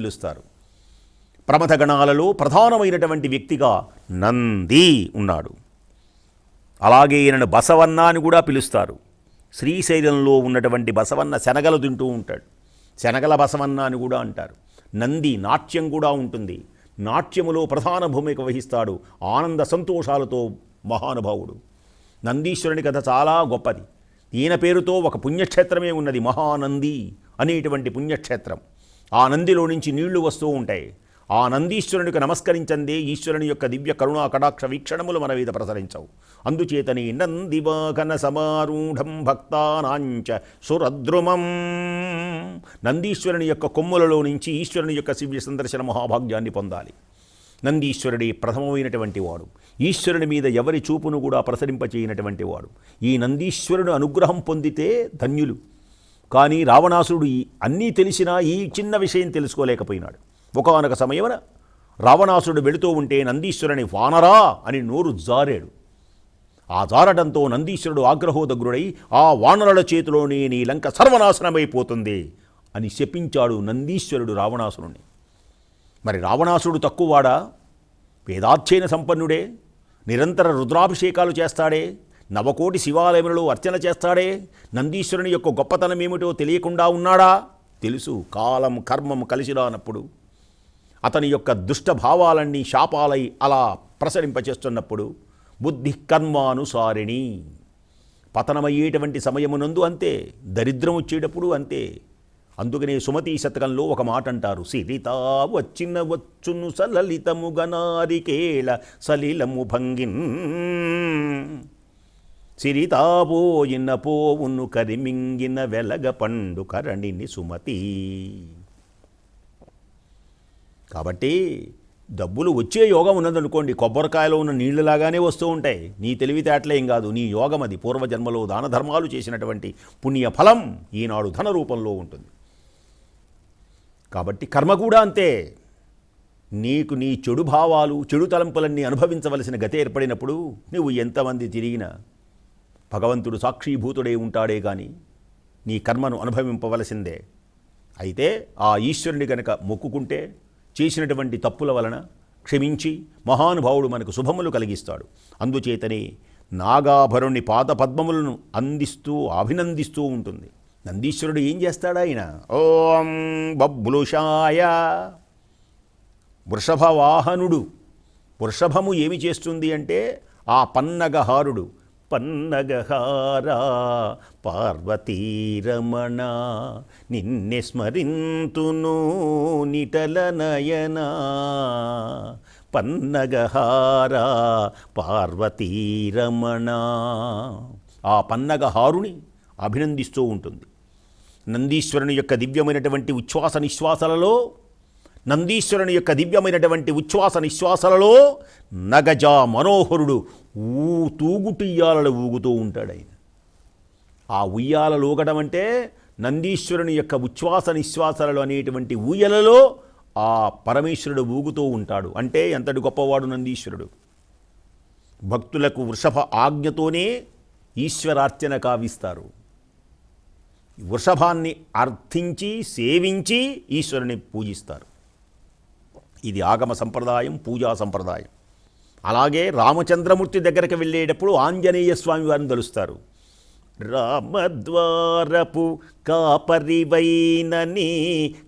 పిలుస్తారు. ప్రమథ గణాలలో ప్రధానమైనటువంటి వ్యక్తిగా నంది ఉన్నాడు. అలాగే ఈయనను బసవన్న అని కూడా పిలుస్తారు. శ్రీశైలంలో ఉన్నటువంటి బసవన్న శనగలు తింటూ ఉంటాడు. శనగల బసవన్న అని కూడా అంటారు. నంది నాట్యం కూడా ఉంటుంది. నాట్యములో ప్రధాన భూమిక వహిస్తాడు. ఆనంద సంతోషాలతో మహానుభావుడు. నందీశ్వరుని కథ చాలా గొప్పది. ఈయన పేరుతో ఒక పుణ్యక్షేత్రమే ఉన్నది. మహానంది అనేటువంటి పుణ్యక్షేత్రం. ఆ నందిలో నుంచి నీళ్ళు వస్తూ ఉంటాయి. ఆ నందీశ్వరునికి నమస్కరించందే ఈశ్వరుని యొక్క దివ్య కరుణా కటాక్ష వీక్షణములు మన మీద ప్రసరించవు. అందుచేతని నందివాకన సమారూఢం భక్తానాంచ సురద్రుమం. నందీశ్వరుని యొక్క కొమ్ములలో నుంచి ఈశ్వరుని యొక్క దివ్య సందర్శన మహాభాగ్యాన్ని పొందాలి. నందీశ్వరుడే ప్రథమమైనటువంటి వాడు. ఈశ్వరుని మీద ఎవరి చూపును కూడా ప్రసరింపచేయనటువంటి వాడు. ఈ నందీశ్వరుడు అనుగ్రహం పొందితే ధన్యులు. కానీ రావణాసురుడు ఈ అన్నీ తెలిసినా ఈ చిన్న విషయం తెలుసుకోలేకపోయినాడు. ఒకనొక సమయమున రావణాసురుడు వెళుతూ ఉంటే నందీశ్వరుని వానరా అని నోరు జారాడు. ఆ జారడంతో నందీశ్వరుడు ఆగ్రహోదగ్రుడై ఆ వానరుల చేతిలోనే నీ లంక సర్వనాశనమైపోతుంది అని శపించాడు నందీశ్వరుడు రావణాసురుణ్ణి. మరి రావణాసురుడు తక్కువవాడా? వేదాధ్యయన సంపన్నుడే? నిరంతర రుద్రాభిషేకాలు చేస్తాడే? నవకోటి శివాలయములలో అర్చన చేస్తాడే? నందీశ్వరుని యొక్క గొప్పతనం ఏమిటో తెలియకుండా ఉన్నాడా? తెలుసు కాలం కర్మం కలిసిరానప్పుడు అతని యొక్క దుష్టభావాలన్నీ శాపాలై అలా ప్రసరింపచేస్తున్నప్పుడు బుద్ధి కర్మానుసారిణి. పతనమయ్యేటువంటి సమయమునందు అంతే దరిద్రం వచ్చేటప్పుడు అంతే. అందుకనే సుమతి శతకంలో ఒక మాట అంటారు సిరితా వచ్చిన వచ్చును సలలితము గనారికేళ సలిలము భంగిన్. సిరితాపోయిన పోవును కరిమింగిన వెలగ పండు కరణిని సుమతి. కాబట్టి డబ్బులు వచ్చే యోగం ఉన్నదనుకోండి కొబ్బరికాయలో ఉన్న నీళ్ళులాగానే వస్తూ ఉంటాయి. నీ తెలివితేటలే ఏం కాదు నీ యోగం అది. పూర్వజన్మలో దాన ధర్మాలు చేసినటువంటి పుణ్య ఫలం ఈనాడు ధన రూపంలో ఉంటుంది. కాబట్టి కర్మ కూడా అంతే. నీకు నీ చెడు భావాలు చెడు తలంపులన్నీ అనుభవించవలసిన గతి ఏర్పడినప్పుడు నువ్వు ఎంతమంది తిరిగినా భగవంతుడు సాక్షీభూతుడై ఉంటాడే కానీ నీ కర్మను అనుభవింపవలసిందే. అయితే ఆ ఈశ్వరుని గనక మొక్కుకుంటే చేసినటువంటి తప్పుల వలన క్షమించి మహానుభావుడు మనకు శుభములు కలిగిస్తాడు. అందుచేతనే నాగాభరుణ్ణి పాద పద్మములను అందిస్తూ అభినందిస్తూ ఉంటుంది. నందీశ్వరుడు ఏం చేస్తాడు ఆయన? ఓం బబ్లుషాయ వృషభవాహనుడు. వృషభము ఏమి చేస్తుంది అంటే ఆ పన్నగహారుడు. పన్నగహారా పార్వతీరమణ నిన్నె స్మరింతును నిటల నయనా. పన్నగహారా పార్వతీరమణ. ఆ పన్నగహారుని అభినందిస్తూ ఉంటుంది. నందీశ్వరుని యొక్క దివ్యమైనటువంటి ఉచ్ఛ్వాస నిశ్వాసలలో నందీశ్వరుని యొక్క దివ్యమైనటువంటి ఉచ్ఛ్వాస నిశ్వాసలలో నగజా మనోహరుడు ఊ తూగుటియ్యాలలో ఊగుతూ ఉంటాడు ఆయన. ఆ ఉయ్యాల ఊగడం అంటే నందీశ్వరుని యొక్క ఉచ్ఛ్వాస నిశ్వాసాలలో అనేటువంటి ఊయలలో ఆ పరమేశ్వరుడు ఊగుతూ ఉంటాడు. అంటే ఎంతటి గొప్పవాడు నందీశ్వరుడు? భక్తులకు వృషభ ఆజ్ఞతోనే ఈశ్వరార్చన కావిస్తారు. వృషభాన్ని అర్థించి సేవించి ఈశ్వరుని పూజిస్తారు. ఇది ఆగమ సంప్రదాయం పూజా సంప్రదాయం. అలాగే రామచంద్రమూర్తి దగ్గరికి వెళ్ళేటప్పుడు ఆంజనేయ స్వామి వారిని తలుస్తారు. రామద్వారపు కాపరివైనని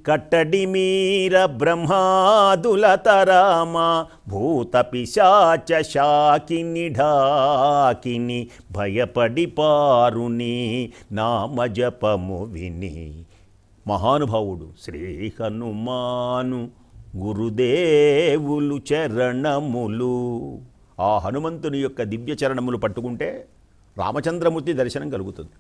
కట్టడి మీర బ్రహ్మాదుల తరామ భూత పిశాచ శాకిని ఢాకిని భయపడి పారుని నామజపము విని. మహానుభావుడు శ్రీ హనుమాను గురుదేవులు చరణములు. ఆ హనుమంతుని యొక్క దివ్య చరణములు పట్టుకుంటే రామచంద్రమూర్తి దర్శనం కలుగుతుంది.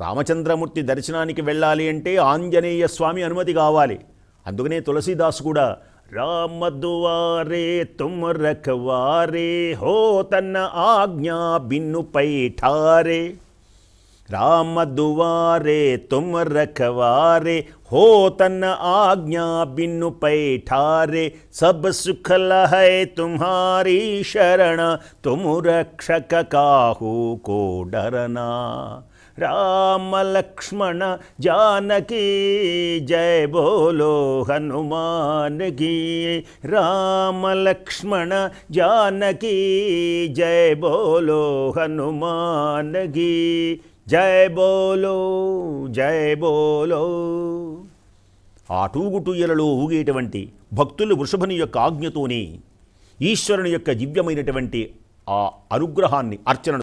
రామచంద్రమూర్తి దర్శనానికి వెళ్ళాలి అంటే ఆంజనేయ స్వామి అనుమతి కావాలి. అందుకనే తులసీదాస్ కూడా రామదువారే తుమ్ రఖవారే హో తన్న ఆజ్ఞా బిన్ను పైఠారే. राम दुवारे तुम रखवारे, हो तन आज्ञा बिनु पैठारे, सब सुख लहै तुम्हारी शरण, तुम रक्षक काहू को डरना। राम लक्ष्मण जानकी, जय बोलो हनुमान की। राम लक्ष्मण जानकी, जय बोलो हनुमान की। జయ బోలో జయ బోలో. ఆ టూగుటూయలలో ఊగేటువంటి భక్తులు వృషభుని యొక్క ఆజ్ఞతోనే ఈశ్వరుని యొక్క దివ్యమైనటువంటి ఆ అనుగ్రహాన్ని అర్చన